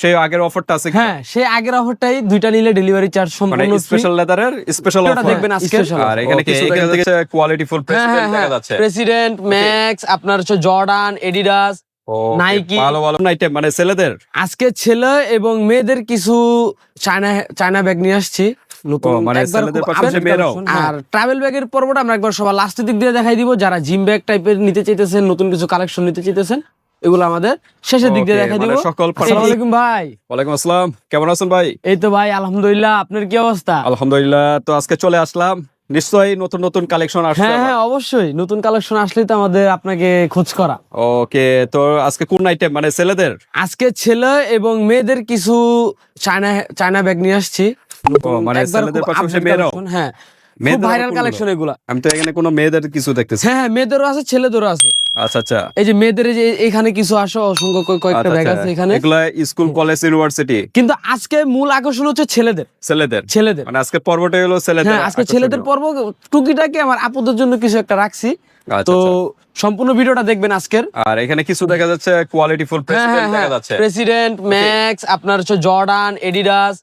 সেই আগের অফারটা আছে হ্যাঁ সেই আগের অফারটাই দুইটা নিলে ডেলিভারি চার্জ মানে সম্পূর্ণ স্পেশাল লেদারের স্পেশাল অফার দেখবেন আজকে। আর এখানে কিছু এখানে যাচ্ছে কোয়ালিটি ফুল হ্যাঁ হ্যাঁ প্রেসিডেন্ট হ্যাঁ দেখা যাচ্ছে। প্রেসিডেন্ট ম্যাক্স আপনার হচ্ছে জর্ডান এডিডাস Nike। ভালো ভালো আইটেম মানে ছেলেদের? আজকে ছেলে এবং মেয়েদের কিছু চায়না চায়না ব্যাগ নিয়ে আসছি। মানে হ্যাঁ। আর ট্রাভেল ব্যাগের পর্বটা আমরা একবার সবার লাস্টের দিক দিয়ে দেখাই দিব। যারা জিম ব্যাগ টাইপের নিতে চাইতেছেন নতুন কিছু কালেকশন নিতে চাইতেছেন এগুলো আমাদের শেষের দিক দিয়ে দেখাই মানে দিব। সকল আলাইকুম ভাই। ওয়ালাইকুম আসসালাম। কেমন আছেন ভাই? এই তো ভাই আলহামদুলিল্লাহ। আপনার কি অবস্থা? আলহামদুলিল্লাহ তো আজকে চলে আসলাম। নিশ্চয়ই নতুন নতুন কালেকশন আসছে হ্যাঁ হ্যাঁ অবশ্যই। নতুন কালেকশন আসলেই তো আমাদের আপনাকে খোঁজ করা। ওকে তো আজকে কোন আইটেম মানে ছেলেদের? আজকে ছেলে এবং মেয়েদের কিছু চায়না চায়না ব্যাগ নিয়ে আসছি। মানে ছেলেদের পাশাপাশি মেয়েরাও? হ্যাঁ। ভাইরাল কালেকশন এগুলা। আমি তো এখানে কোনো মেয়েদের কিছু দেখতেছি হ্যাঁ হ্যাঁ মেয়েদেরও আছে ছেলেদেরও আছে। আচ্ছা আচ্ছা। এই যে মেয়েদের যে এখানে কিছু আসো অসংখ্য কয়েকটা আচ্ছা, ব্যাগ আচ্ছা। আছে এখানে। এগুলা স্কুল কলেজ ইউনিভার্সিটি? কিন্তু আজকে মূল আকর্ষণ হচ্ছে ছেলেদের। ছেলেদের। ছেলেদের। মানে আজকে পর্বটাই হলো ছেলেদের হ্যাঁ আজকে ছেলেদের পর্ব টুকিটাকে আমার আপুদের জন্য কিছু একটা রাখছি। আচ্ছা, তো আচ্ছা। সম্পূর্ণ ভিডিওটা দেখবেন আজকের। আর এখানে কিছু দেখা যাচ্ছে কোয়ালিটি ফুল হ্যাঁ হ্যাঁ প্রেসিডেন্ট হ্যাঁ। দেখা যাচ্ছে প্রেসিডেন্ট ম্যাক্স আপনার হচ্ছে জর্ডান এডিডাস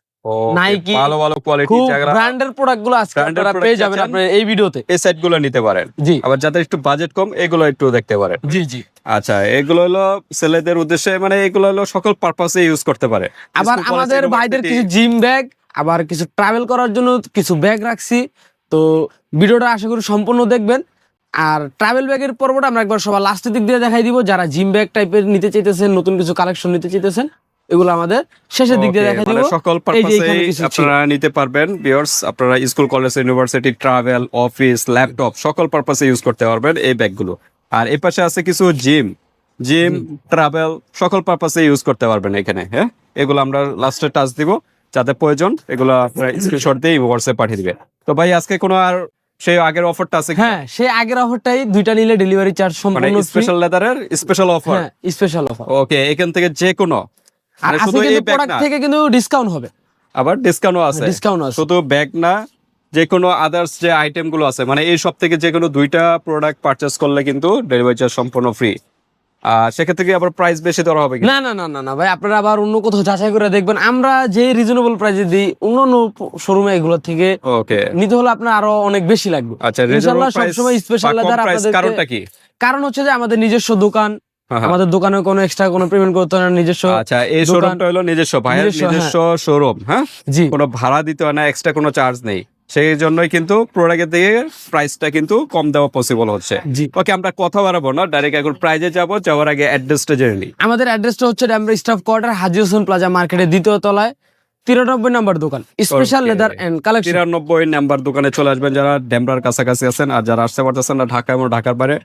Nike। ভালো ভালো কোয়ালিটি ব্র্যান্ডের প্রোডাক্টগুলো আজকে আপনারা পেয়ে যাবেন? আপনার এই ভিডিওতে। এই সাইটগুলো নিতে পারেন। জি। আবার যাদের একটু বাজেট কম এগুলো একটু দেখতে পারেন। জি জি। আচ্ছা এগুলো হলো ছেলেদের উদ্দেশ্যে মানে এগুলো হলো সকল পারপাসে ইউজ করতে পারে। আবার আমাদের ভাইদের কিছু জিম ব্যাগ আবার কিছু ট্রাভেল করার জন্য কিছু ব্যাগ রাখছি। তো ভিডিওটা আশা করি সম্পূর্ণ দেখবেন। আর ট্রাভেল ব্যাগের পর্বটা আমরা একবার সবার লাস্টের দিক দিয়ে দেখাই দিব। যারা জিম ব্যাগ টাইপের নিতে চাইতেছেন নতুন কিছু কালেকশন নিতে চাইতেছেন এগুলো আমাদের শেষের দিক দিয়ে দেখাই মানে দিব। সকল পারপাসে। আপনারা নিতে পারবেন ভিউয়ার্স আপনারা school college university travel office laptop সকল পারপাসে ইউজ করতে পারবেন এই ব্যাগগুলো। আর এই পাশে আছে কিছু জিম জিম ট্রাভেল সকল পারপাসে ইউজ করতে পারবেন এখানে হ্যাঁ? এগুলো আমরা লাস্টে টাচ দিব যাতে প্রয়োজন এগুলো আপনারা স্ক্রিনশট দিয়ে হোয়াটসঅ্যাপ পাঠিয়ে দিবেন। তো ভাই আজকে কোনো আর সেই আগের অফারটা আছে হ্যাঁ সেই আগের অফারটাই দুইটা নিলে ডেলিভারি চার্জ সম্পূর্ণ। স্পেশাল লেদারের স্পেশাল অফার হ্যাঁ স্পেশাল অফার ওকে এখান থেকে যে কোনো আর মানে আজকে শুধু এই কিন্তু প্রোডাক্ট থেকে কিন্তু ডিসকাউন্ট হবে। আবার ডিসকাউন্টও আছে। ডিসকাউন্ট আছে। শুধু ব্যাগ না যে কোনো আদার্স যে আইটেমগুলো আছে মানে এই সব থেকে যে কোনো দুইটা প্রোডাক্ট পারচেস করলে কিন্তু ডেলিভারি চার্জ সম্পূর্ণ ফ্রি আর সেক্ষেত্রে কি আবার প্রাইস বেশি ধরা হবে না না না না না ভাই আপনারা আবার অন্য কোথাও যাচাই করে দেখবেন। আমরা যে রিজনেবল প্রাইসে দিই অন্য অন্য শোরুমে এগুলোর থেকে ওকে নিতে হলে আপনার আরও অনেক বেশি লাগবে। আচ্ছা ইনশাআল্লাহ সবসময় স্পেশাল লেদার প্রাইস কারণটা কি? কারণ হচ্ছে যে আমাদের নিজস্ব দোকান। আমাদের দোকানে কোনো এক্সট্রা কোনো পেমেন্ট করতে হয় না নিজস্ব আচ্ছা এই শোরুমটা হলো নিজস্ব ভাইয়ের নিজস্ব, হ্যাঁ। শোরুম হ্যাঁ? জি। কোনো ভাড়া দিতে হয় না এক্সট্রা কোনো চার্জ নেই। সেই জন্যই কিন্তু প্রোডাক্টের দিকে প্রাইসটা কিন্তু কম দেওয়া পসিবল হচ্ছে। জি। ওকে আমরা কথা বাড়াবো না ডাইরেক্ট এখন প্রাইজে যাব যাওয়ার আগে অ্যাড্রেসটা জেনে নিই। আমাদের অ্যাড্রেসটা হচ্ছে Demra staff quarter Haji Hossain plaza মার্কেটের দ্বিতীয় তলায়। তিরানব্বই নম্বর দোকান স্পেশাল লেদার এন্ড কালেকশন তিরানব্বই নাম্বার দোকানে চলে আসবেন যারা ডেমরার কাছাকাছি আছেন আর যারা আসতে পারতেছেন না ঢাকা এবং ঢাকার বাইরে।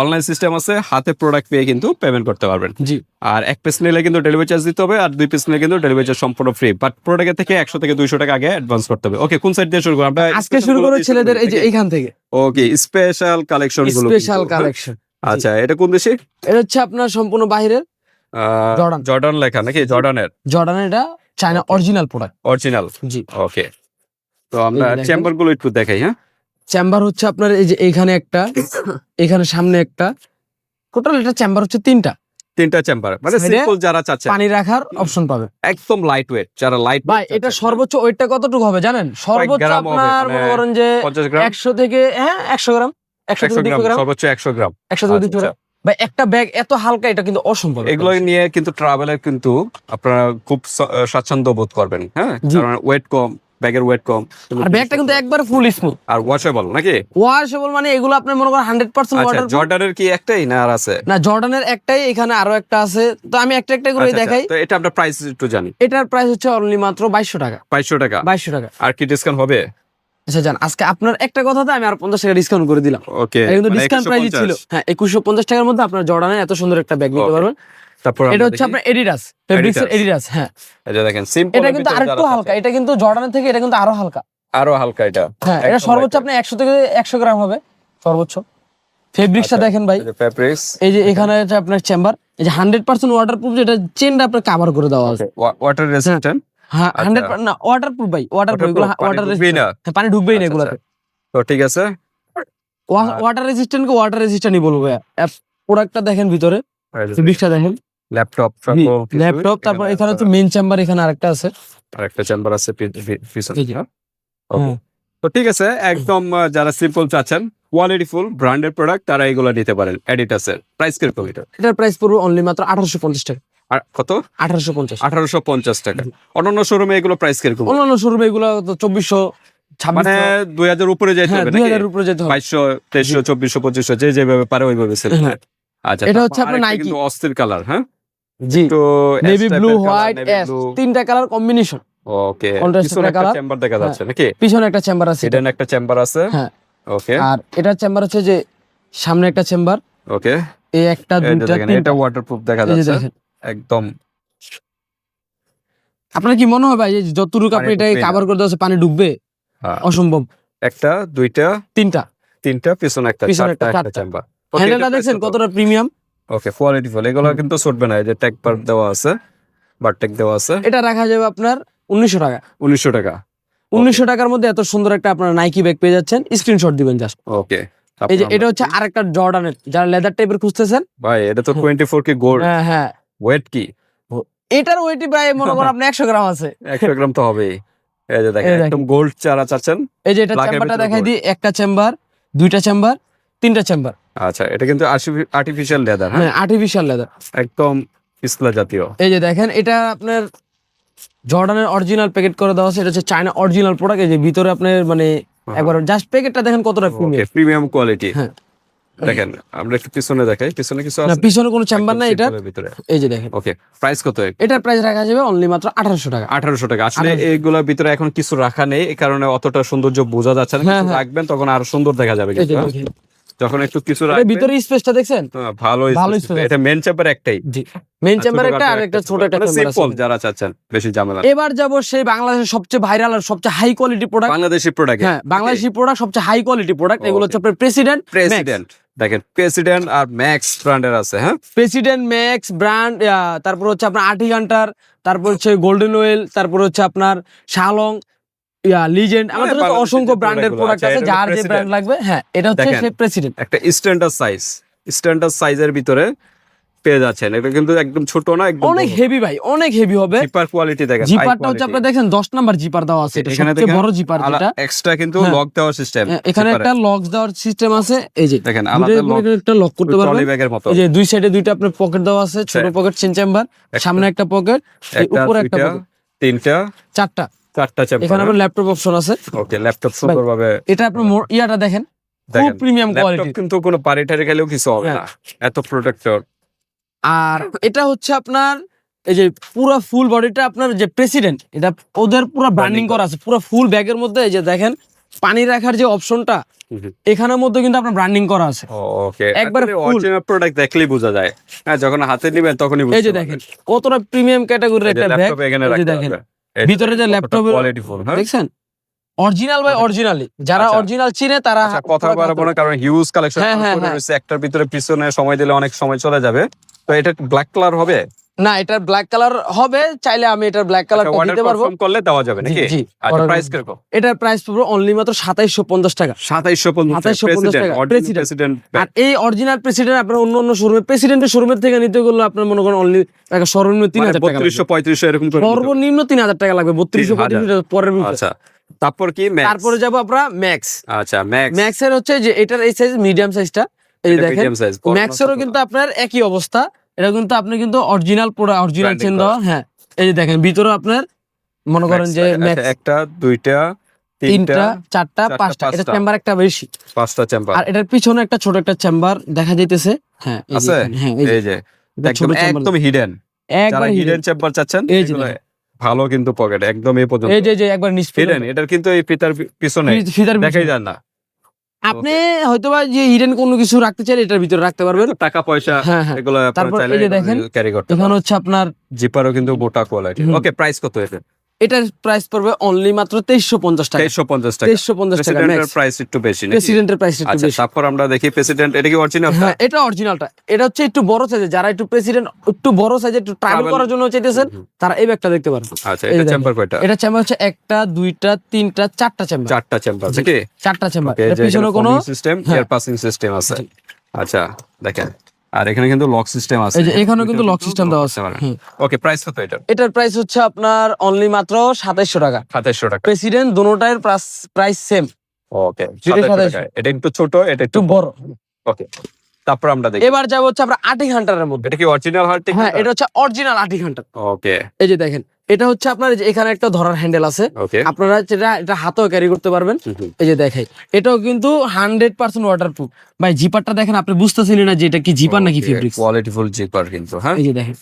অনলাইন সিস্টেম আছে হাতে প্রোডাক্ট পেয়ে কিন্তু পেমেন্ট করতে পারবেন। জি। আর এক পিস নিলে কিন্তু ডেলিভারি চার্জ দিতে হবে আর দুই পিস নিলে কিন্তু ডেলিভারি চার্জ সম্পূর্ণ ফ্রি বাট প্রোডাক্টের থেকে একশো থেকে দুইশো টাকা আগে অ্যাডভান্স করতে হবে। ওকে কোন সাইড দিয়ে শুরু করব? আমরা আজকে শুরু করে ছেলেদের এই যে এইখান থেকে। ওকে স্পেশাল কালেকশনগুলো স্পেশাল কালেকশন? আচ্ছা এটা কোন দেশে? এটা হচ্ছে আপনার সম্পূর্ণ বাহিরের। জর্ডান। জর্ডান লেখা নাকি? জর্ডানের। জর্ডানের এটা চায়না অরিজিনাল প্রোডাক্ট অরিজিনাল জি। ওকে তো আমরা। চেম্বারগুলো একটু দেখাই হ্যাঁ? চেম্বার হচ্ছে আপনার এই যে এইখানে একটা এখানে সামনে একটা। টোটাল এটা চেম্বার হচ্ছে তিনটা। তিনটা চেম্বার মানে সিম্পল যারা চাচ্ছে। পানি রাখার অপশন পাবে। একদম লাইট ওয়েট যারা লাইট ভাই এটা সর্বোচ্চ ওয়েটটা কতটুকু হবে জানেন? সর্বোচ্চ আপনার মানে মনে করেন যে পঞ্চাশ গ্রাম। একশো থেকে হ্যাঁ একশো গ্রাম। একশো একশো থেকে গ্রাম দুশো গ্রাম সর্বোচ্চ একশো গ্রাম। একশো থেকে দুশো আচ্ছা, গ্রাম। ভাই একটা ব্যাগ এত হালকা এটা কিন্তু অসম্ভব এগুলো নিয়ে কিন্তু ট্রাভেলের কিন্তু আপনারা খুব স্বাচ্ছন্দ্য বোধ করবেন হ্যাঁ? কারণ ওয়েট কম ব্যাগের ওয়েট কম। আর ব্যাগটা কিন্তু একবার ফুল স্মুথ আর ওয়াশেবল নাকি? ওয়াশেবল মানে এগুলো আপনি মনে করেন হান্ড্রেড পার্সেন্ট আচ্ছা ওয়াটার জর্ডানের কি একটাই না আর আছে? না জর্ডানের একটাই এখানে আরও একটা আছে। তো আমি একটা একটা করে আচ্ছা, দেখাই। আচ্ছা, তো এটা আমরা প্রাইস একটু জানি। এটার প্রাইস হচ্ছে অনলি মাত্র বাইশশো টাকা। বাইশশো টাকা। বাইশশো টাকা। আর কি ডিসকাউন্ট হবে? আচ্ছা জান আজকে আপনার একটা কথাতে আমি আর পঞ্চাশ টাকা ডিসকাউন্ট করে দিলাম। ওকে কিন্তু ডিসকাউন্ট প্রাইস ছিল। হ্যাঁ একুশশো পঞ্চাশ টাকার মধ্যে আপনার জর্ডানের এত সুন্দর একটা ব্যাগ নিতে পারবেন। তারপর এটা হচ্ছে আপনার এডিডাস এডিডাস হ্যাঁ। এটা দেখেন সিম্পল এটা কিন্তু আরেকটু হালকা এটা কিন্তু জর্ডানের থেকে এটা কিন্তু আরও হালকা। আরও হালকা এটা। হ্যাঁ এটা সর্বোচ্চ আপনি একশো থেকে একশো গ্রাম হবে সর্বোচ্চ। ফেব্রিক্সটা আচ্ছা। দেখেন ভাই। ফেব্রিক্স এই যে এখানে আপনার চেম্বার এই যে হান্ড্রেড পার্সেন্ট ওয়াটার প্রুফ যেটা চেনটা আপনার কাভার করে দেওয়া আছে। ওয়াটার। হান্ড্রেড না ওয়াটার প্রুফ ভাই ওয়াটার প্রুফ ওয়াটার না। পানি ঢুকবেই না আচ্ছা, এগুলোতে। তো ঠিক আছে। ওয়াটার রেজিস্ট্যান্ট কে ওয়াটার রেজিস্ট্যান্টই বলব প্রোডাক্টটা দেখেন ভিতরে। দেখেন। ল্যাপটপ ল্যাপটপ তারপর এখানে হচ্ছে মেইন চেম্বার এখানে আরেকটা আছে। আরেকটা চেম্বার আছে। হ্যাঁ? হ্যাঁ। তো ঠিক আছে একদম যারা সিম্পল চাচ্ছেন কোয়ালিটি ফুল ব্র্যান্ডেড প্রোডাক্ট তারা এগুলো নিতে পারেন। এডিটাসের প্রাইস কীরকম এটা? এটার প্রাইস পড়বে অনলি মাত্র আঠারোশো পঞ্চাশ টাকা। কত? আঠারোশো পঞ্চাশ। আঠারোশো পঞ্চাশ টাকা। অন্যান্য শোরুমে এগুলো প্রাইস কীরকম? অন্যান্য শোরুমে এগুলো তো চব্বিশশো মানে দুই হাজার উপরে যাইতে হ্যাঁ হবে দুই হাজার উপরে যেতে হবে। বাইশশো তেইশশো চব্বিশশো পঁচিশশো যে যেভাবে পারে ওইভাবে সেল হ্যাঁ। আচ্ছা এটা হচ্ছে আপনার। কিন্তু অস্থির কালার হ্যাঁ? জি। তো নেভি ব্লু হোয়াইট এস তিনটা কালার কম্বিনেশন ওকে পিছনে একটা চেম্বার দেখা যাচ্ছে নাকি? পিছনে একটা চেম্বার আছে। হিডেন একটা চেম্বার আছে? হ্যাঁ। ওকে আর এটার চেম্বার হচ্ছে যে সামনে একটা চেম্বার ওকে এই একটা দুইটা এটা ওয়াটারপ্রুফ দেখা যাচ্ছে। একদম। আপনার কি মনে হয় ভাই যে যতটুকু আপনি না। কাভার করে দেওয়া পানি ঢুকবে? হ্যাঁ। অসম্ভব। একটা দুইটা তিনটা। তিনটা পিছনে একটা পিছনে চারটা একটা, চারটা। হ্যান্ডেলটা দেখছেন কতটা প্রিমিয়াম ওকে কোয়ালিটি ফুল এগুলো কিন্তু ছুটবে না এই যে ট্যাগ বার দেওয়া আছে বার ট্যাগ দেওয়া আছে। এটা রাখা যাবে আপনার উনিশশো টাকা। উনিশশো টাকা। উনিশশো টাকার মধ্যে এত সুন্দর একটা আপনার নাইকি ব্যাগ পেয়ে যাচ্ছেন স্ক্রিনশট দিবেন জাস্ট ওকে এই যে এটা হচ্ছে আরেকটা জর্ডানের যারা লেদার টাইপের খুঁজতেছেন ভাই এটা তো টোয়েন্টি ফোর কি গোল্ড হ্যাঁ হ্যাঁ। ওয়েট কি? এটার ওয়েটই প্রায় মনে করেন আপনি একশো গ্রাম আছে। একশো গ্রাম তো হবেই। এই যে দেখেন একদম গোল্ড চারা চাচ্ছেন। এই যে এটা চেম্বারটা দেখাই দিই একটা চেম্বার দুইটা চেম্বার তিনটা চেম্বার আচ্ছা এটা কিন্তু আর্টিফিশিয়াল লেদার হ্যাঁ? আর্টিফিশিয়াল লেদার একদম পিছলা জাতীয়। এই যে দেখেন এটা আপনার জর্ডানের অরিজিনাল প্যাকেট করে দেওয়া আছে এটা হচ্ছে চায়না অরিজিনাল প্রোডাক্ট এই যে ভিতরে আপনার মানে একবার জাস্ট প্যাকেটটা দেখেন কতটা প্রিমিয়াম প্রিমিয়াম কোয়ালিটি হ্যাঁ। দেখেন আমরা একটু পিছনে দেখাই। পিছনে কিছু না পিছনে কোনো চেম্বার নাই এটা। ভিতরে। এই যে দেখেন। ওকে প্রাইস কত? এটার প্রাইস রাখা যাবে অনলি মাত্র আঠারোশো টাকা। আঠারোশো টাকা। আসলে 1800 এইগুলোর ভিতরে এখন কিছু রাখা নেই এই কারণে অতটা সৌন্দর্য বোঝা যাচ্ছে না। হ্যাঁ, কিছু হ্যাঁ। রাখবেন তখন আরও সুন্দর দেখা যাবে হ্যাঁ? যখন একটু কিছু রাখবেন ভিতরে স্পেসটা দেখছেন? ভালো আছে। এটা মেন চেম্বার একটাই। জি। মেইন চেম্বার একটা আর একটা ছোট একটা সিম্পল যারা চাচ্ছেন বেশি ঝামেলা এবার যাব সেই বাংলাদেশের সবচেয়ে ভাইরাল আর সবচেয়ে high quality product Bangladeshi product হ্যাঁ বাংলাদেশি প্রোডাক্ট সবচেয়ে হাই কোয়ালিটি প্রোডাক্ট এগুলো হচ্ছে আপনার প্রেসিডেন্ট প্রেসিডেন্ট দেখেন প্রেসিডেন্ট আর ম্যাক্স ব্র্যান্ডের আছে হ্যাঁ? প্রেসিডেন্ট ম্যাক্স ব্র্যান্ড তারপর হচ্ছে আপনার আটি গান্টার তারপর হচ্ছে গোল্ডেন ওয়েল তারপর হচ্ছে আপনার শালং ইয়া লিজেন্ড আমাদের তো অসংখ্য ব্র্যান্ডের প্রোডাক্ট আছে আছে, যার যে ব্র্যান্ড লাগবে হ্যাঁ এটা হচ্ছে প্রেসিডেন্ট একটা স্ট্যান্ডার্ড সাইজ স্ট্যান্ডার্ড সাইজের ভিতরে পেয়ে যাচ্ছেন। এটা কিন্তু একদম ছোট না একদম অনেক হেভি ভাই অনেক হেভি হবে। জিপার কোয়ালিটি দেখেন জিপারটা হচ্ছে আপনার দেখেন দশ নাম্বার জিপার দেওয়া আছে এটা সবচেয়ে বড় জিপার যেটা। এক্সট্রা কিন্তু হ্যাঁ। লক দেওয়ার সিস্টেম হ্যাঁ, এখানে একটা লক দেওয়ার সিস্টেম আছে এই যে দেখেন আলাদা লক একটা লক করতে ট্রলি ব্যাগের মতো। এই যে দুই সাইডে দুইটা আপনার পকেট দেওয়া আছে ছোট হ্যাঁ। পকেট চিন চেম্বার সামনে একটা পকেট উপরে একটা pocket, তিনটা চারটা। চারটা এখানে চেম্বার আপনার ল্যাপটপ অপশন আছে। ওকে ল্যাপটপ সুন্দরভাবে এটা আপনার মোর- ইয়াটা দেখেন খুব প্রিমিয়াম কোয়ালিটি কিন্তু কোনো পারি টারি খেলেও কিছু হবে হ্যাঁ। না এত প্রোটেক্টর আর এটা হচ্ছে আপনার এই যে পুরো ফুল বডিটা আপনার যে প্রেসিডেন্ট এটা ওদের পুরো ব্র্যান্ডিং করা আছে। পুরো ফুল ব্যাগের মধ্যে এই যে দেখেন পানি রাখার যে অপশনটা এখানের মধ্যে কিন্তু আপনার ব্র্যান্ডিং করা আছে। ওকে একবারে। অরিজিনাল প্রোডাক্ট দেখলেই বোঝা যায়। হ্যাঁ যখন হাতে নিবেন তখনই এই যে দেখেন কতটা প্রিমিয়াম ক্যাটাগরির একটা ব্যাগ এই যে দেখেন। ভিতরে যে ল্যাপটপের কোয়ালিটি হ্যাঁ? দেখছেন? অরিজিনাল বাই অরিজিনালি যারা আচ্ছা। অরিজিনাল চিনে তারা আচ্ছা কথা বাড়াবো না কারণ হিউজ কালেকশন হ্যাঁ, হ্যাঁ, হ্যাঁ। রয়েছে একটার ভিতরে পিছনে সময় দিলে অনেক সময় চলে যাবে। তো এটা ব্ল্যাক কালার হবে? না এটার ব্ল্যাক কালার হবে চাইলে আমি এটার ব্ল্যাক অর্ডার দিতে পারব। করলে দেওয়া যাবে নাকি? জি, আচ্ছা প্রাইস কীরকম? এটার প্রাইস পড়বে অনলি মাত্র সাতাইশশো পঞ্চাশ টাকা। 2750 2750 টাকা, প্রেসিডেন্ট আর এই অরিজিনাল প্রেসিডেন্ট আপনার অন্য অন্য শোরুমে প্রেসিডেন্টের শোরুমের থেকে নিতে গেলে আপনার মনে করেন অনলি সর্বনিম্ন তিন হাজার টাকা লাগবে। 3200 3500 এরকম সর্বনিম্ন তিন হাজার টাকা লাগবে বত্রিশশো 3000 পঁয়ত্রিশ পরের আচ্ছা তারপর কি? ম্যাক্স তারপরে যাব আমরা ম্যাক্স আচ্ছা ম্যাক্স ম্যাক্স এর হচ্ছে যে এটার এই সাইজ মিডিয়াম সাইজটা এই দেখেন মিডিয়াম সাইজ ম্যাক্স এরও কিন্তু আপনার একই অবস্থা। এটা কিন্তু আপনি কিন্তু অরিজিনাল পুরো অরিজিনাল চেন দেওয়া হ্যাঁ। এই যে দেখেন ভিতরে আপনার মনে করেন যে আচ্ছা, একটা দুইটা তিনটা চারটা পাঁচটা। এটা চেম্বার একটা বেশি। পাঁচটা চেম্বার আর এটার পিছনে একটা ছোট একটা চেম্বার দেখা যাইতেছে। হ্যাঁ আছে? হ্যাঁ এই যে এই যে। এটা ছোট একদম হিডেন একবার হিডেন চেম্বার চাচ্ছেন এই যে ভালো কিন্তু পকেট একদম এই পর্যন্ত। এই যে যে একবার নিচ হিডেন এটার কিন্তু এই পিতার পি- পিছনে। ফিতার দেখাই যান না। আপনি হয়তো বা যে হিডেন কোনো কিছু রাখতে চাইলে এটার ভিতরে রাখতে পারবেন। টাকা পয়সা হ্যাঁ হ্যাঁ। এগুলো আপনারা তারপর চাইলে এই যে দেখেন, ক্যারি করতে এখানে হচ্ছে আপনার জিপারও কিন্তু মোটা কোয়ালিটি। ওকে প্রাইস কত এটা এটার প্রাইস পড়বে অনলি মাত্র তেইশশো পঞ্চাশ টাকা। তেইশশো পঞ্চাশ টাকা। তেইশশো পঞ্চাশ টাকা প্রাইস একটু বেশি প্রেসিডেন্টের প্রাইস একটু আচ্ছা বেশি। তারপর আমরা দেখি প্রেসিডেন্ট এটা কি অরিজিনাল হ্যাঁ এটা অরিজিনালটা এটা হচ্ছে একটু বড় সাইজের যারা একটু প্রেসিডেন্ট একটু বড় সাইজের একটু ট্রাভেল করার জন্য চাইতেছেন তারা এই ব্যাগটা দেখতে পারেন আচ্ছা এটা। চেম্বার কয়টা? এটা চেম্বার হচ্ছে একটা দুইটা তিনটা চারটা চেম্বার চারটা চেম্বার। নাকি? চারটা চেম্বার এর পিছনে কোনো হ্যাঁ। এয়ার পাসিং সিস্টেম আছে। আচ্ছা দেখেন। আর এখানে কিন্তু লক সিস্টেম আছে। এই যে এখানেও কিন্তু লক সিস্টেম দেওয়া আছে। ওকে প্রাইস কত এটা এটার প্রাইস হচ্ছে আপনার অনলি মাত্র সাতাইশশো টাকা। সাতাইশশো টাকা। প্রেসিডেন্ট দুটোটার প্রাইস সেম ওকে যেটা 27 টাকা এটা একটু ছোট এটা একটু একটু বড়। ওকে তারপর আমরা দেখি। এবার যাব হচ্ছে আমরা আটি ঘণ্টার মধ্যে। এটা কি অরিজিনাল হার্ট হ্যাঁ এটা হচ্ছে অরিজিনাল আটি ঘণ্টা ওকে এই যে দেখেন এটা হচ্ছে আপনার এখানে একটা ধরার হ্যান্ডেল আছে। আপনারা যেটা এটা হাতেও ক্যারি করতে পারবেন। এই যে দেখাই এটাও কিন্তু হান্ড্রেড পার্সেন্ট ওয়াটার প্রুফ ভাই জিপারটা দেখেন আপনি বুঝতেছিলেন না যে এটা কি জিপার নাকি ফেব্রিক্স কোয়ালিটি ফুল জিপার কিন্তু হ্যাঁ? এই যে দেখেন।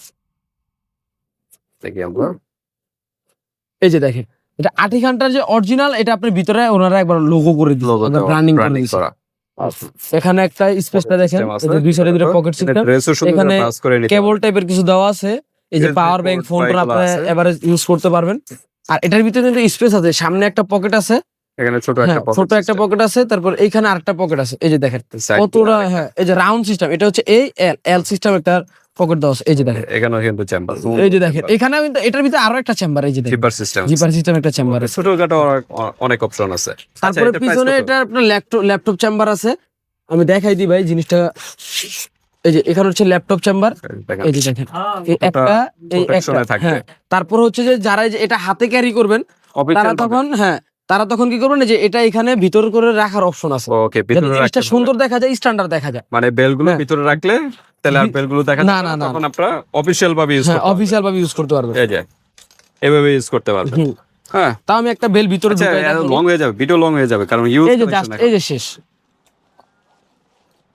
এই যে দেখেন এটা আটি ঘণ্টার যে অরিজিনাল এটা আপনি ভিতরে ওনারা একবার লোগো করে দিল ব্র্যান্ডিং করে এখানে একটা স্পেসটা দেখেন এই যে দুই সাইডে দুটো পকেট সিস্টেম এখানে কেবল টাইপের কিছু দেওয়া আছে। এই যে পাওয়ার ব্যাংক port ফোন বা এগুলো আপনি। এবারে ইউজ করতে পারবেন। আর এটার ভিতরে কিন্তু স্পেস আছে। সামনে একটা পকেট আছে। এখানে ছোট হ্যাঁ একটা pocket ছোট একটা পকেট আছে। তারপর এইখানে আরেকটা পকেট আছে। এই যে দেখেন কতটা হ্যাঁ এই যে রাউন্ড সিস্টেম এটা হচ্ছে এই এল এল সিস্টেম একটা পকেট দেওয়া এই যে দেখেন। এখানেও কিন্তু চেম্বার এই যে দেখেন এখানেও কিন্তু এটার ভিতরে আরও একটা চেম্বার এই যে দেখেন। জিপার সিস্টেম জিপার সিস্টেম একটা চেম্বার আছে। ছোটখাটো অনেক- অনেক অপশন আছে। আচ্ছা, তারপরে পিছনে এটা আপনার ল্যাপটপ ল্যাপটপ চেম্বার আছে। আমি দেখাই দিই ভাই জিনিসটা। এই যে এখানে হচ্ছে ল্যাপটপ চেম্বার। এই যে দেখেন একটা এই একটা হ্যাঁ। তারপর হচ্ছে যে যারা যে এটা হাতে ক্যারি করবেন তারা তখন হ্যাঁ তারা তখন কি করবেন যে এটা এখানে ভিতর করে রাখার অপশন আছে। ওকে জিনিসটা সুন্দর দেখা যায় স্ট্যান্ডার্ড দেখা যায়। মানে বেলগুলো হ্যাঁ। ভিতরে রাখলে তাহলে আর বেলগুলো দেখা না, না, না, তখন আপনারা অফিশিয়াল ভাবে ইউজ হ্যাঁ করতে পারবেন। ভাবে ইউজ করতে পারবেন। এই যে এভাবে ইউজ করতে পারবেন। হ্যাঁ। তাও আমি একটা বেল ভিতরে আচ্ছা ঢুকাই লং হয়ে যাবে ভিডিও লং হয়ে যাবে কারণ ইউজ এই যে জাস্ট এই যে শেষ।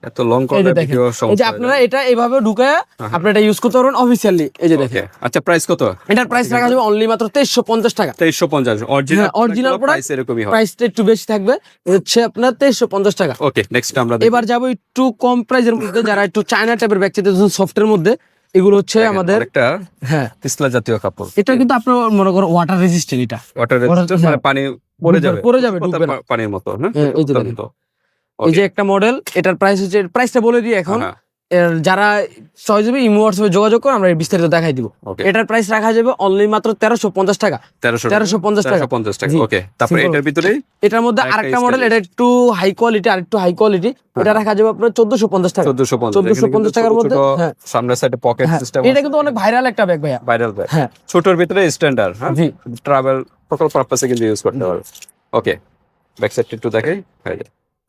এত লং ভিডিও এই যে আপনারা এটা এভাবে ঢুকায় আপনি এটা ইউজ করতে পারবেন অফিসিয়ালি এই যে দেখেন। আচ্ছা প্রাইস কত? এটার প্রাইস রাখা যাবে অনলি মাত্র তেইশশো পঞ্চাশ টাকা। তেইশশো পঞ্চাশ অরিজিনাল হ্যাঁ, original product। প্রাইস এরকমই হয় প্রাইসটা একটু বেশি থাকবে হচ্ছে আপনার তেইশশো পঞ্চাশ টাকা। ওকে নেক্সট আমরা এবার যাব একটু কম প্রাইসের মধ্যে যারা একটু চায়না টাইপের ব্যাগ চাইতে সফটের মধ্যে এগুলো হচ্ছে আমাদের একটা হ্যাঁ। তিসলা জাতীয় কাপড়। এটা কিন্তু আপনার মনে করো ওয়াটার রেজিস্ট্যান্ট এটা। ওয়াটার রেজিস্ট্যান্ট মানে হ্যাঁ। পানি পড়ে যাবে। পড়ে যাবে। পানির মতো হ্যাঁ হ্যাঁ, এই যে একটা মডেল এটার প্রাইস হচ্ছে প্রাইসটা বলে দিই এখন। হ্যাঁ, যারা চয়েস হবে ইমো হোয়াটসঅ্যাপে যোগাযোগ করে আমরা বিস্তারিত দেখাই দিব। এটার প্রাইস রাখা যাবে অনলি মাত্র তেরোশো পঞ্চাশ টাকা। তেরোশো পঞ্চাশ টাকা। পঞ্চাশ টাকা। ওকে তারপরে এটার ভিতরে এটার মধ্যে আরেকটা মডেল এটা একটু হাই কোয়ালিটি আর একটু হাই কোয়ালিটি এটা রাখা যাবে আপনার চোদ্দশো পঞ্চাশ টাকা। চোদ্দশো পঞ্চাশ। 1450 টাকার মধ্যে, হ্যাঁ। সামনের সাইডে পকেট হ্যাঁ, সিস্টেম এটা কিন্তু অনেক ভাইরাল একটা ব্যাগ ভাইয়া। ভাইরাল ব্যাগ হ্যাঁ। ছোটর ভিতরে স্ট্যান্ডার্ড হ্যাঁ? জি। ট্রাভেল সকল পারপাসে কিন্তু ইউজ করতে পারবে ওকে ব্যাক সাইডটা একটু দেখাই।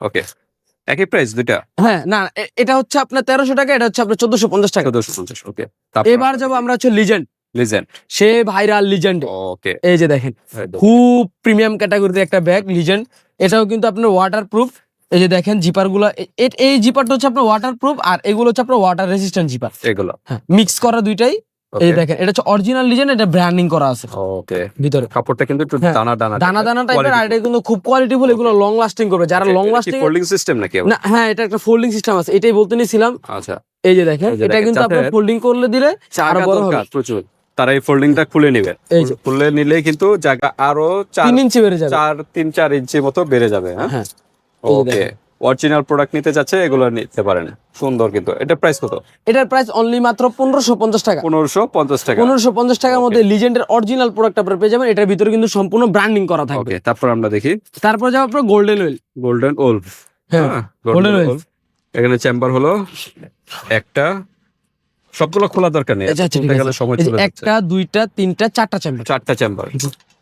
ওকে একই প্রাইস দুইটা? হ্যাঁ না এটা হচ্ছে আপনার তেরোশো টাকা এটা হচ্ছে আপনার চোদ্দশো পঞ্চাশ টাকা। চোদ্দশো পঞ্চাশ ওকে এবার যাব আমরা হচ্ছে লিজেন্ড লিজেন্ড সে ভাইরাল লিজেন্ড ওকে। এই যে দেখেন খুব প্রিমিয়াম ক্যাটাগরিতে একটা ব্যাগ লিজেন্ড এটাও কিন্তু আপনার ওয়াটার প্রুফ এই যে দেখেন জিপারগুলো এই জিপারটা হচ্ছে আপনার ওয়াটার প্রুফ আর এগুলো হচ্ছে আপনার ওয়াটার রেজিস্ট্যান্ট জিপার এগুলো। হ্যাঁ মিক্স করা দুইটাই। এই দেখেন এটা হচ্ছে অরিজিনাল লিজেন্ড এটা ব্র্যান্ডিং করা আছে। ওকে ভিতরে। কাপড়টা কিন্তু একটু হ্যাঁ, দানা দানা দানা দানা টাইপের আর এটা কিন্তু খুব কোয়ালিটিফুল এগুলো লং লাস্টিং করবে। যারা লং লাস্টিং ফোল্ডিং সিস্টেম নাকি না হ্যাঁ এটা একটা ফোল্ডিং সিস্টেম আছে এটাই বলতে নিয়েছিলাম। আচ্ছা। এই যে দেখেন এটা কিন্তু আপনার যাতে- ফোল্ডিং করলে দিলে আরও বড় হবে। প্রচুর। তারা এই ফোল্ডিংটা খুলে নেবে। খুলে নিলে কিন্তু জায়গা আরও চার তিন ইঞ্চি বেড়ে যাবে। চার তিন চার ইঞ্চি মতো বেড়ে যাবে হ্যাঁ? হ্যাঁ। ওকে দেখেন। অরিজিনাল প্রোডাক্ট নিতে যাচ্ছে এগুলো নিতে পারেন সুন্দর কিন্তু। এটা প্রাইস কত? এটার প্রাইস অনলি মাত্র পনেরোশো পঞ্চাশ টাকা। পনেরোশো পঞ্চাশ টাকা। পনেরোশো পঞ্চাশ টাকার মধ্যে লিজেন্ডের অরিজিনাল প্রোডাক্ট আপনারা পেয়ে যাবেন। এটার ভিতরে কিন্তু সম্পূর্ণ ব্র্যান্ডিং করা থাকবে। ওকে তারপর আমরা দেখি। তারপর যাব আপনার গোল্ডেন ওয়েল গোল্ডেন ওল্ড হ্যাঁ Golden Wolf। এখানে চেম্বার হলো একটা সবগুলো খোলা দরকার নেই। আচ্ছা, আচ্ছা, একটা দুইটা তিনটা চারটা চেম্বার চারটা চেম্বার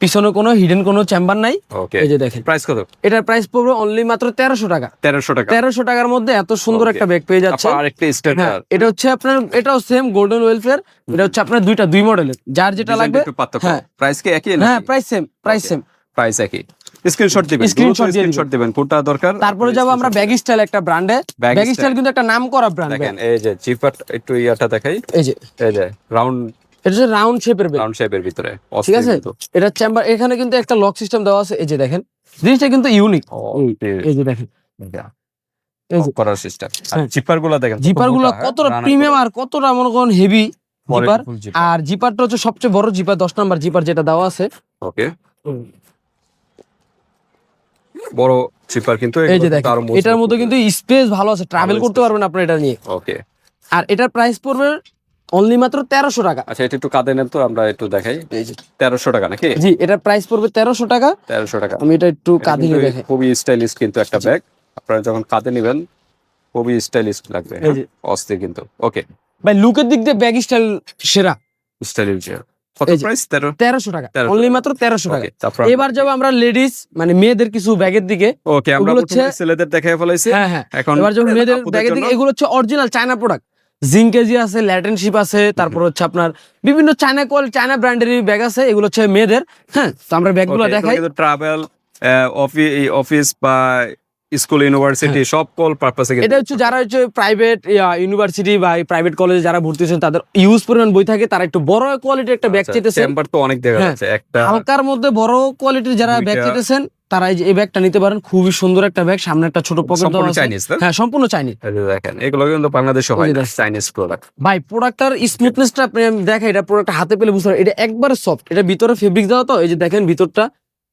পিছনে কোনো হিডেন কোনো চেম্বার নাই। এই যে দেখেন। প্রাইস কত? এটার প্রাইস পড়বে অনলি মাত্র তেরোশো টাকা। তেরোশো টাকা। তেরোশো টাকার মধ্যে এত সুন্দর একটা ব্যাগ পেয়ে যাচ্ছে। আরেকটা হ্যাঁ এটা হচ্ছে আপনার এটাও সেম গোল্ডেন ওয়েলফেয়ার এটা হচ্ছে আপনার দুইটা দুই মডেলের যার যেটা লাগবে একটু পার্থক্য। হ্যাঁ। প্রাইস কি একই হ্যাঁ price same price. Same price একই। স্ক্রিনশট দিবেন Screenshot দিয়ে স্ক্রিনশট দিবেন। কোনটা দরকার? তারপরে যাব আমরা ব্যাগ স্টাইল একটা ব্র্যান্ডে ব্যাগ স্টাইল কিন্তু একটা নাম করা ব্র্যান্ড দেখেন এই যে চিপার একটু ইয়াটা দেখাই। এই যে। এই যে রাউন্ড এটা হচ্ছে রাউন্ড শেপের রাউন্ড শেপের ভিতরে ঠিক আছে? এটা চেম্বার এখানে কিন্তু একটা লক সিস্টেম দেওয়া আছে। এই যে দেখেন জিনিসটা কিন্তু ইউনিক এই যে দেখেন। করার সিস্টেম হ্যাঁ। জিপারগুলা দেখেন জিপারগুলো কতটা প্রিমিয়াম আর কতটা মনে করেন হেভি জিপার আর জিপারটা হচ্ছে সবচেয়ে বড় জিপার দশ নাম্বার জিপার যেটা দেওয়া আছে। ওকে বড় জিপার কিন্তু এই যে দেখেন এটার মধ্যে কিন্তু স্পেস ভালো আছে। ট্রাভেল করতে পারবেন আপনার এটা নিয়ে। ওকে আর এটার প্রাইস পড়বে অনলি মাত্র তেরোশো টাকা। আচ্ছা এটা একটু কাঁদে নেন তো আমরা একটু দেখাই। তেরোশো টাকা নাকি? জি এটার প্রাইস পড়বে তেরোশো টাকা। তেরোশো টাকা। আমি এটা একটু এটা কাঁধে কিন্তু নিয়ে দেখে খুবই স্টাইলিশ কিন্তু একটা ব্যাগ আপনারা যখন কাঁধে নেবেন খুবই স্টাইলিশ লাগবে? অস্থির কিন্তু। ওকে ভাই লুকের দিক দিয়ে ব্যাগ স্টাইল সেরা। স্টাইলিশ কত। প্রাইস টাকা। অনলি মাত্র টাকা। এবার যাব আমরা লেডিস মানে মেয়েদের কিছু ব্যাগের দিকে। ওকে আমরা ছেলেদের দেখাই ফেলাইছি। হ্যাঁ হ্যাঁ। এখন এবার মেয়েদের ব্যাগের দিকে এগুলো হচ্ছে অরিজিনাল চায়না প্রোডাক্ট জিঙ্কেজি আছে ল্যাটেনশিপ আছে তারপর হচ্ছে আপনার বিভিন্ন চায়না কোয়ালিটি চায়না ব্র্যান্ডেরই ব্যাগ আছে এগুলো হচ্ছে মেয়েদের। হ্যাঁ তো আমরা ব্যাগগুলো দেখাই। ট্রাভেল অফিস বা স্কুল ইউনিভার্সিটি সব কল পারপাসে এটা হচ্ছে যারা হচ্ছে প্রাইভেট ইউনিভার্সিটি বা প্রাইভেট কলেজে যারা ভর্তি হচ্ছেন তাদের ইউজ পরিমাণ বই থাকে তারা একটু বড় কোয়ালিটির একটা ব্যাগ চেতেছে চেম্বার তো অনেক দেখা হ্যাঁ, যাচ্ছে একটা হালকার মধ্যে বড় কোয়ালিটির যারা ব্যাগ চেতেছেন তারা এই ব্যাগটা নিতে পারেন খুবই সুন্দর একটা ব্যাগ সামনে একটা ছোট পকেট দেওয়া আছে। চাইনিজ হ্যাঁ সম্পূর্ণ চাইনি এই যে দেখেন এগুলো কিন্তু বাংলাদেশে হয়। চাইনিজ প্রোডাক্ট ভাই প্রোডাক্টটার স্মুথনেসটা আপনি দেখেন এটা প্রোডাক্ট হাতে পেলে বুঝতে এটা একবারে সফট এটা ভিতরে ফেব্রিক দেওয়া তো এই যে দেখেন ভিতরটা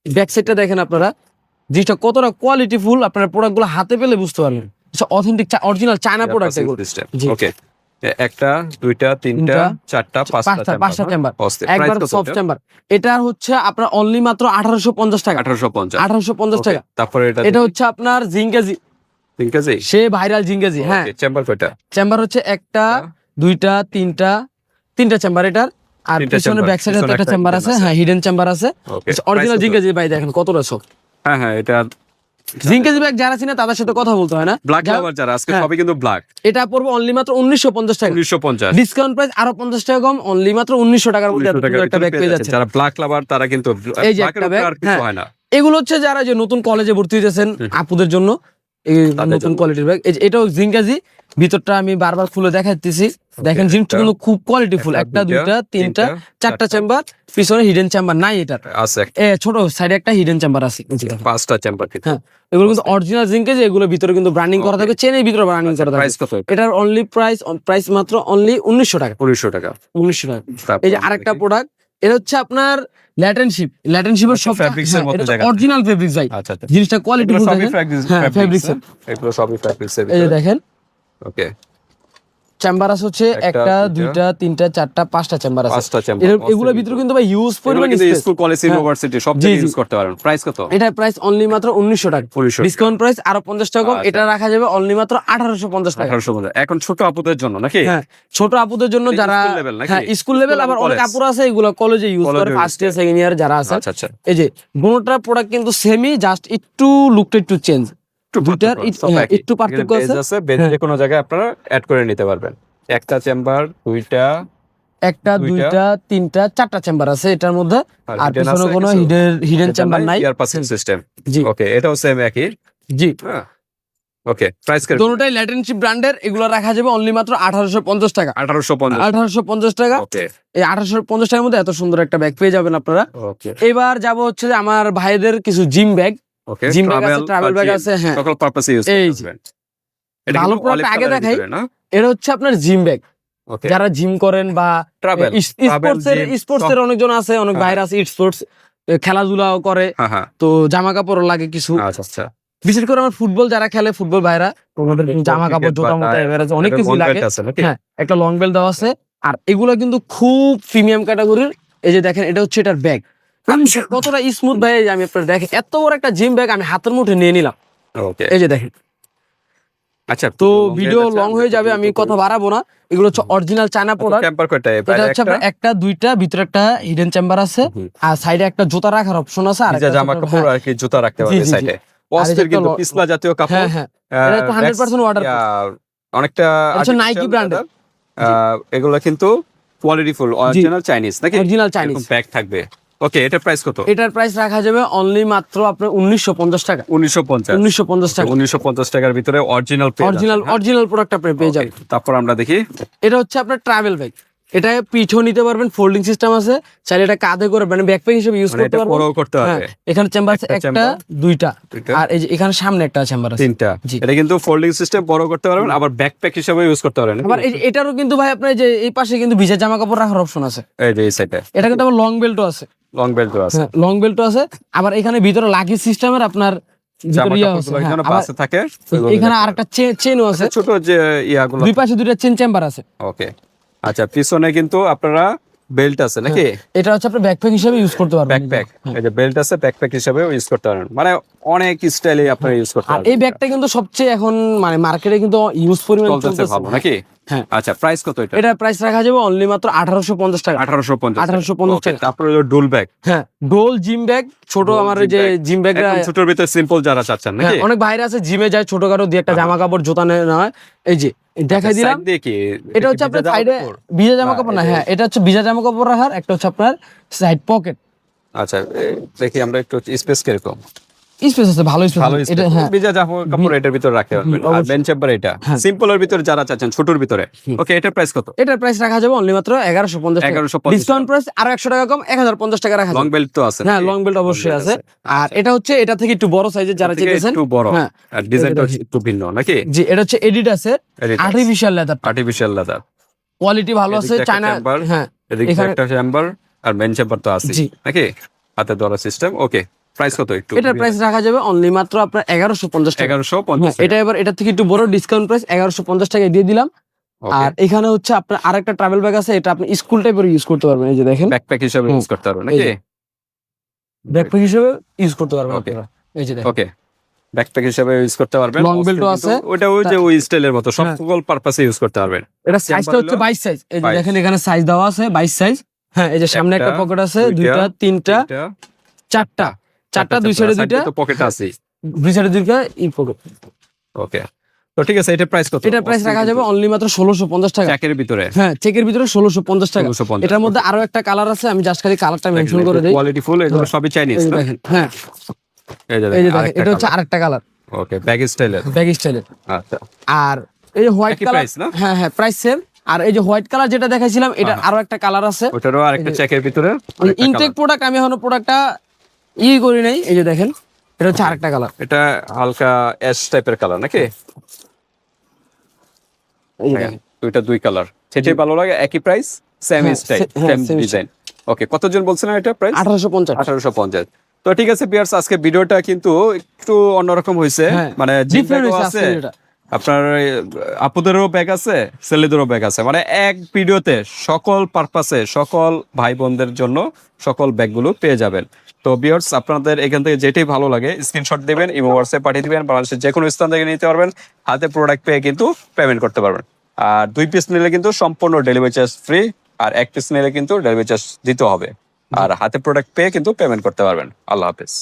ব্যাক সাইডটা দেখেন আপনারা। জিনিসটা কতটা কোয়ালিটি ফুল আপনারা প্রোডাক্টগুলো হাতে পেলে বুঝতে পারবেন। Authentic original China product okay একটা দুইটা তিনটা চারটা পাঁচটা পাঁচটা চেম্বার একবার সফট চেম্বার এটা? হচ্ছে আপনার অনলি মাত্র আঠারোশো পঞ্চাশ টাকা। 1850 আঠারোশো পঞ্চাশ টাকা। তারপরে এটা এটা হচ্ছে আপনার জিঙ্কেজি তিন কেজি সে ভাইরাল জিঙ্কেজি হ্যাঁ। চেম্বার কয়টা? চেম্বার হচ্ছে একটা দুইটা তিনটা তিনটা চেম্বার এটার। আর পিছনে ব্যাক সাইডে একটা চেম্বার আছে। হ্যাঁ হিডেন চেম্বার আছে। অরিজিনাল জিঙ্কেজি ভাই দেখেন কতটা সব হ্যাঁ হ্যাঁ এটা জিঙ্কেজি ব্যাগ যারা চিনে তাদের সাথে কথা বলতে হয় না। ব্ল্যাক যারা- লাভার যারা আজকে হ্যাঁ। সবই কিন্তু ব্ল্যাক এটা পড়বে অনলি মাত্র উনিশশো পঞ্চাশ টাকা। 1950 ডিসকাউন্ট প্রাইস আরও পঞ্চাশ টাকা কম অনলি মাত্র উনিশশো টাকার মধ্যে এত 1900 টাকার সুন্দর একটা ব্যাগ পেয়ে যাচ্ছে যারা ব্ল্যাক লাভার তারা কিন্তু এর আর কিছু হ্যাঁ। হয় না। এগুলো হচ্ছে যারা যে নতুন কলেজে ভর্তি হয়েছেন। আপুদের জন্য। এই নতুন কোয়ালিটির ব্যাগ এটাও জিঙ্কাজি ভিতরটা আমি বারবার খুলে দেখাচ্ছি দেখেন জিনিসটা কিন্তু খুব কোয়ালিটি ফুল একটা দুইটা তিনটা চারটা চেম্বার পিছনে হিডেন চেম্বার নাই এটার। আছে ছোট সাইডে একটা হিডেন চেম্বার আছে। দেখেন। পাঁচটা চেম্বার হ্যাঁ এগুলো কিন্তু অরিজিনাল জিঙ্কেজ এগুলো ভিতরে কিন্তু ব্র্যান্ডিং করা. থাকবে চেনের ভিতরে ব্র্যান্ডিং করা কত এটার অনলি প্রাইস প্রাইস মাত্র অনলি উনিশশো টাকা। উনিশশো টাকা। উনিশশো টাকা। এই যে আরেকটা প্রোডাক্ট এটা হচ্ছে আপনার ল্যাটেনশিপ ল্যাটেনশিপের সব এর মতো জায়গা। অরিজিনাল ফ্যাব্রিক্স ভাই। আচ্ছা আচ্ছা। জিনিসটা কোয়ালিটি ফুল দেখেন হ্যাঁ? এগুলো সবই fabrics এই দেখেন। ওকে চেম্বার আছে হচ্ছে একটা, দুইটা, তিনটা চারটা পাঁচটা চেম্বার আছে। পাঁচটা চেম্বার এগুলোর ভিতরে। কিন্তু ভাই ইউজ পরিমাণ স্কুল কলেজ। ইউনিভার্সিটি সব জায়গায় ইউজ করতে পারেন। প্রাইস কত? এটার প্রাইস অনলি মাত্র উনিশশো টাকা। ডিসকাউন্ট প্রাইস আরও পঞ্চাশ টাকা কম আচ্ছা। এটা রাখা যাবে অনলি মাত্র আঠারোশো পঞ্চাশ টাকা। আঠারোশো এখন ছোট আপুদের জন্য নাকি? হ্যাঁ ছোট আপুদের জন্য যারা? হ্যাঁ স্কুল লেভেল আবার অনেক? আপুরা আছে এগুলো কলেজে ইউজ করে ফার্স্ট ইয়ার সেকেন্ড ইয়ার যারা আছে। আচ্ছা আচ্ছা। এই যে দুটোটার প্রোডাক্ট কিন্তু সেমই জাস্ট একটু লুকটা একটু চেঞ্জ একটু দুইটার একটু- হ্যাঁ। একটু পার্থক্য আছে। হ্যাঁ। যে কোনো জায়গায় আপনারা অ্যাড করে নিতে পারবেন। একটা চেম্বার দুইটা একটা দুইটা। তিনটা চারটা চেম্বার আছে এটার মধ্যে। আর আর পিছনে কোনো হিডেন হিডেন চেম্বার নাই ইয়ার পাসিং সিস্টেম জি। ওকে এটাও সেম একই। জি। হ্যাঁ। ওকে প্রাইস করে দুটোটাই ল্যাটেনশিপ ব্র্যান্ডের এগুলো রাখা যাবে অনলি মাত্র আঠারোশো পঞ্চাশ টাকা। আঠারোশো পঞ্চাশ। আঠারোশো পঞ্চাশ টাকা। ওকে এই আঠারোশো পঞ্চাশ টাকার মধ্যে এত সুন্দর একটা ব্যাগ পেয়ে যাবেন আপনারা। ওকে এবার যাব হচ্ছে যে আমার ভাইদের কিছু gym bag okay gym bag আছে ট্রাভেল ব্যাগ আছে হ্যাঁ। সকল পারপাসে ইউজ এই করতে পারবেন এটা ভালো আগে দেখাই। এটা হচ্ছে আপনার জিম ব্যাগ যারা জিম করেন বা ট্রাভেল স্পোর্টস এর স্পোর্টস এর অনেকজন আছে অনেক হ্যাঁ। বাইরে আছে স্পোর্টস খেলাধুলাও করে হ্যাঁ হ্যাঁ। তো জামা কাপড় লাগে কিছু। আচ্ছা আচ্ছা। বিশেষ করে আমার ফুটবল যারা খেলে ফুটবল ভাইরা জামা কাপড় জোতা এভারেজ অনেক কিছু লাগে? হ্যাঁ একটা লং বেল দেওয়া আছে। আর এগুলো কিন্তু খুব প্রিমিয়াম ক্যাটাগরির এই যে দেখেন এটা হচ্ছে এটার ব্যাগ কতটা স্মুথ ভাই আমি আপনার দেখেন এত বড় একটা জিম ব্যাগ আমি হাতের মুঠে নিয়ে নিলাম। এই যে দেখেন। আচ্ছা তো ভিডিও লং হয়ে যাবে আমি কথা বাড়াবো না। এগুলো হচ্ছে অরিজিনাল চায়না প্রোডাক্ট কয়টা? এটা হচ্ছে আপনার একটা দুইটা ভিতরে একটা হিডেন চেম্বার আছে। আর সাইডে একটা জুতা রাখার অপশন আছে আর জামা কাপড় হ্যাঁ, আর কি জুতা রাখতে পারবে। সাইডে কিন্তু পিছলা জাতীয় কাপড়। হ্যাঁ। হ্যাঁ এটা তো 100% Max- অনেকটা এর। leather, আহ, এগুলো কিন্তু কোয়ালিটি ফুল অরিজিনাল চাইনিজ নাকি? অরিজিনাল চাইনিজ প্যাক থাকবে। ওকে এটার প্রাইস কত? এটার প্রাইস রাখা যাবে অনলি মাত্র আপনার উনিশশো পঞ্চাশ টাকা। উনিশশো পঞ্চাশ। উনিশশো পঞ্চাশ টাকা। উনিশশো পঞ্চাশ টাকার ভিতরে অরিজিনাল অরিজিনাল অরিজিনাল প্রোডাক্ট আপনি পেয়ে যাবেন। তারপর আমরা দেখি। এটা হচ্ছে আপনার ট্রাভেল ব্যাগ এটা পিঠও নিতে পারবেন ফোল্ডিং সিস্টেম আছে। চাইলে এটা কাঁধে করে মানে ব্যাকপ্যাক হিসেবে ইউজ মানে করতে পারবেন। করতে হ্যাঁ পারবে এখানে চেম্বার আছে একটা দুইটা। আর এই যে এখানে সামনে একটা চেম্বার আছে। তিনটা। এটা কিন্তু ফোল্ডিং সিস্টেম বড় করতে পারবেন আবার ব্যাকপ্যাক হিসেবে ইউজ করতে পারবেন আবার এটারও কিন্তু ভাই আপনার এই যে এই পাশে কিন্তু ভিজা জামা কাপড় রাখার অপশন আছে। এই যে এই সাইডে এটা কিন্তু আবার লং বেল্টও আছে। লং বেল্ট আছে। হ্যাঁ লং বেল্টও আছে। আবার এখানে ভিতরে লাগেজ সিস্টেমের আপনার আছে, কাপড়গুলো হ্যাঁ, থাকে এখানে চেনও আছে। ছোট যে ইয়াগুলো দুই পাশে দুইটা চেন চেম্বার আছে। ওকে আচ্ছা পিছনে কিন্তু আপনারা বেল্ট আছে নাকি? এটা হচ্ছে আপনি ব্যাকপ্যাক হিসেবে ইউজ করতে পারবেন। ব্যাকপ্যাক এই যে বেল্ট আছে ব্যাকপ্যাক হিসেবে ইউজ করতে মানে অনেক স্টাইলে আপনারা ইউজ করতে আর এই ব্যাগটা কিন্তু সবচেয়ে এখন মানে মার্কেটে কিন্তু ইউজ পরিমাণ চলতেছে চলতেছে। ভালো নাকি? হ্যাঁ। আচ্ছা প্রাইস কত এটা? এটার প্রাইস রাখা যাবে অনলি মাত্র আঠারোশো পঞ্চাশ টাকা। আঠারোশো পঞ্চাশ 1850 টাকা। তারপরে হলো ডুল ব্যাগ হ্যাঁ ডোল জিম ব্যাগ ছোট আমার যে জিম একদম ছোটর ভিতরে সিম্পল যারা চাচ্ছেন হ্যাঁ নাকি? অনেক বাইরে আছে জিমে যায় ছোটখাটো দিয়ে একটা জামা কাপড় জোতা হয়। এই যে দেখাই আচ্ছা, দিলাম। এটা হচ্ছে আপনার সাইডে ভিজা জামা কাপড় না হ্যাঁ এটা হচ্ছে ভিজা জামা কাপড় রাখার একটা হচ্ছে আপনার সাইড পকেট আচ্ছা দেখি আমরা একটু স্পেস কীরকম। স্পেস আছে ভালো স্পেস ভালো এটা হ্যাঁ। ভিজা জামা কাপড় এটার ভিতরে রাখতে পারবেন আর চেম্বার এটা। হ্যাঁ। সিম্পলের ভিতরে যারা চাচ্ছেন ছোটর ভিতরে। ওকে এটার প্রাইস কত? এটার প্রাইস রাখা যাবে অনলি মাত্র এগারোশো পঞ্চাশ 1150 ডিসকাউন্ট প্রাইস আরও একশো টাকা কম এক হাজার পঞ্চাশ টাকা রাখা লং বেল্ট তো আছে। হ্যাঁ লং বেল্ট অবশ্যই আছে। আর এটা হচ্ছে এটা থেকে একটু বড় সাইজের যারা চেয়েছেন একটু বড়। হ্যাঁ। আর ডিজাইনটা একটু ভিন্ন নাকি? জি এটা হচ্ছে আছে artificial leather artificial leather quality ভালো আছে চায়না হ্যাঁ। এদিকে একটা চেম্বার আর বেঞ্চ চেম্বার তো আছে নাকি? হাতে ধরা সিস্টেম ওকে প্রাইস কত একটু এটার প্রাইস রাখা যাবে অনলি মাত্র আপনার এগারোশো পঞ্চাশ টাকা। এগারোশো হ্যাঁ, পঞ্চাশ এটা এবার এটা থেকে একটু বড় ডিসকাউন্ট প্রাইস এগারোশো পঞ্চাশ টাকায় দিয়ে দিলাম। আর এখানে হচ্ছে আপনার আরেকটা ট্রাভেল ব্যাগ আছে এটা আপনি স্কুল টাইপের ইউজ করতে পারবেন এই যে দেখেন। ব্যাকপ্যাক হিসেবে ইউজ করতে পারব এই নাকি? ব্যাকপ্যাক হিসেবে ইউজ করতে পারবেন. আপনারা। এই যে দেখেন। ওকে ব্যাকপ্যাক হিসেবে ইউজ করতে পারবেন। Long belt ও কিন্তু আছে। ওটা ওই যে ওই স্টাইলের মতো হ্যাঁ। সকল পারপাসে ইউজ করতে পারবেন। এটা সাইজটা হচ্ছে হলো বাইশ সাইজ এই যে দেখেন এখানে সাইজ দেওয়া আছে বাইশ সাইজ হ্যাঁ এই যে সামনে একটা পকেট আছে দুইটা তিনটা। চারটা। চারটা দুই সাইডে দুইটা? তো পকেট আছে। দুই সাইডে দুইটা ই পকেট ওকে তো ঠিক আছে এটা প্রাইস কত? এটার প্রাইস রাখা যাবে অনলি মাত্র ষোলোশো পঞ্চাশ টাকা। জ্যাকের ভিতরে? হ্যাঁ চেকের ভিতরে ষোলোশো পঞ্চাশ টাকা। 1650 এটার মধ্যে আরও একটা কালার আছে আমি জাস্ট খালি কালারটা মেনশন করে দিই। কোয়ালিটি ফুল এগুলো সবই চাইনিজ হ্যাঁ। এই যে দেখেন এটা হচ্ছে আরেকটা কালার ওকে ব্যাগ স্টাইলের ব্যাগ স্টাইলের আচ্ছা। আর এই যে হোয়াইট কালার? হ্যাঁ হ্যাঁ প্রাইস সেম আর এই যে হোয়াইট কালার যেটা দেখাইছিলাম এটা আরও একটা কালার আছে। ওটারও আরেকটা চেকের ভিতরে। ইনটেক প্রোডাক্ট আমি এখনও প্রোডাক্টটা ই করি নাই এই যে দেখেন এটা হচ্ছে আরেকটা কালার এটা হালকা অ্যাশ টাইপের কালার নাকি? হ্যাঁ, দুইটা দুই কালার সেটাই ভালো লাগে একই price same style same design okay কতজন বলছেন এটা প্রাইস আঠারোশো পঞ্চাশ। আঠারোশো পঞ্চাশ। তো ঠিক আছে আজকে ভিডিওটা কিন্তু একটু অন্যরকম হয়েছে। হ্যাঁ, মানে আছে। আপনার আপুদেরও ব্যাগ আছে ছেলেদেরও ব্যাগ আছে। মানে এক ভিডিওতে সকল পারপাসে সকল ভাই বোনদের জন্য সকল ব্যাগগুলো পেয়ে যাবেন। তো বিয়ার্স আপনাদের এখান থেকে যেটাই ভালো লাগে স্ক্রিনশট দেবেন ইমো হোয়াটসঅ্যাপ পাঠিয়ে দেবেন, বাংলাদেশের যে কোনো স্থান থেকে নিতে পারবেন, হাতে প্রোডাক্ট পেয়ে কিন্তু পেমেন্ট করতে পারবেন। আর দুই পিস নিলে কিন্তু সম্পূর্ণ ডেলিভারি চার্জ ফ্রি আর এক পিস নিলে কিন্তু ডেলিভারি চার্জ দিতে হবে। আর হাতে প্রোডাক্ট পেয়ে কিন্তু পেমেন্ট করতে পারবেন। আল্লাহ হাফেজ।